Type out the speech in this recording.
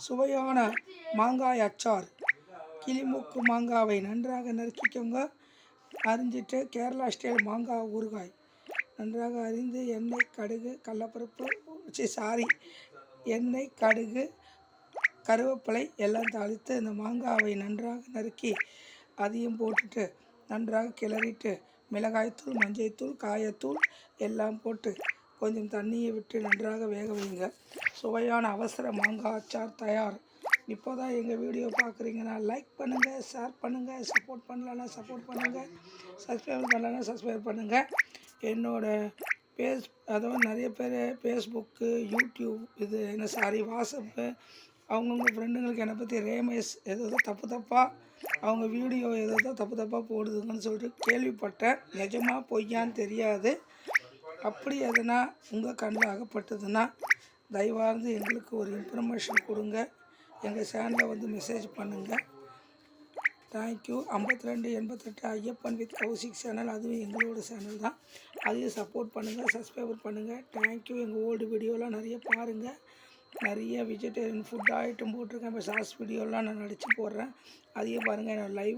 சுவையான மாங்காய் அச்சார். கிளிமூக்கு மாங்காவை நன்றாக நறுக்கிக்கோங்க. அரிஞ்சிட்டு கேரளா ஸ்டைல் மாங்காய் ஊறுகாய். நன்றாக அரிந்து எண்ணெய் கடுகு கடலப்பருப்பு சாரி எண்ணெய் கடுகு கருவேப்பிலை எல்லாம் தாளித்து இந்த மாங்காவை நன்றாக நறுக்கி அதையும் போட்டுட்டு நன்றாக கிளறிட்டு மிளகாய்த்தூள் மஞ்சள் தூள் காயத்தூள் எல்லாம் போட்டு கொஞ்சம் தண்ணியை விட்டு நன்றாக வேக வைங்க. சுவையான அவசர மாங்காய் அச்சார் தயார். இப்போ தான் எங்கள் வீடியோ பார்க்குறீங்கன்னா லைக் பண்ணுங்கள் ஷேர் பண்ணுங்கள் சப்போர்ட் பண்ணலன்னா சப்போர்ட் பண்ணுங்கள் சப்ஸ்கிரைப் பண்ணலன்னா சப்ஸ்கிரைப் பண்ணுங்கள் என்னோடய பேஸ் அதாவது நிறைய பேர் ஃபேஸ்புக்கு யூடியூப் இது என்ன சாரி வாட்ஸ்அப்பு அவங்கவுங்க ஃப்ரெண்டுங்களுக்கு என்னை பற்றி ரேமேஷ் ஏதோ தப்பு தப்பாக அவங்க வீடியோ ஏதோ தப்பு தப்பாக போடுதுங்கன்னு சொல்லிட்டு கேள்விப்பட்டேன். நிஜமாக பொய்யான்னு தெரியாது. அப்படி எதுனா உங்கள் கண்ணில் அகப்பட்டதுன்னா தயவார்ந்து எங்களுக்கு ஒரு இன்ஃபர்மேஷன் கொடுங்க. எங்கள் சேனலில் வந்து மெசேஜ் பண்ணுங்கள் தேங்க்யூ ஐம்பத்தி ரெண்டு எண்பத்தெட்டு ஐயப்பன் வித் கௌசிக் சேனல் அதுவும் எங்களோட சேனல் தான். அதையும் சப்போர்ட் பண்ணுங்கள் சப்ஸ்கிரைபர் பண்ணுங்கள் தேங்க்யூ எங்கள் ஓல்டு வீடியோலாம் நிறைய பாருங்கள் நிறைய வெஜிடேரியன் ஃபுட் ஐட்டம் போட்டிருக்கேன். இப்போ சாஸ் வீடியோலாம் நான் நடித்து போடுறேன். அதையும் பாருங்கள் என்னோடய லைவ்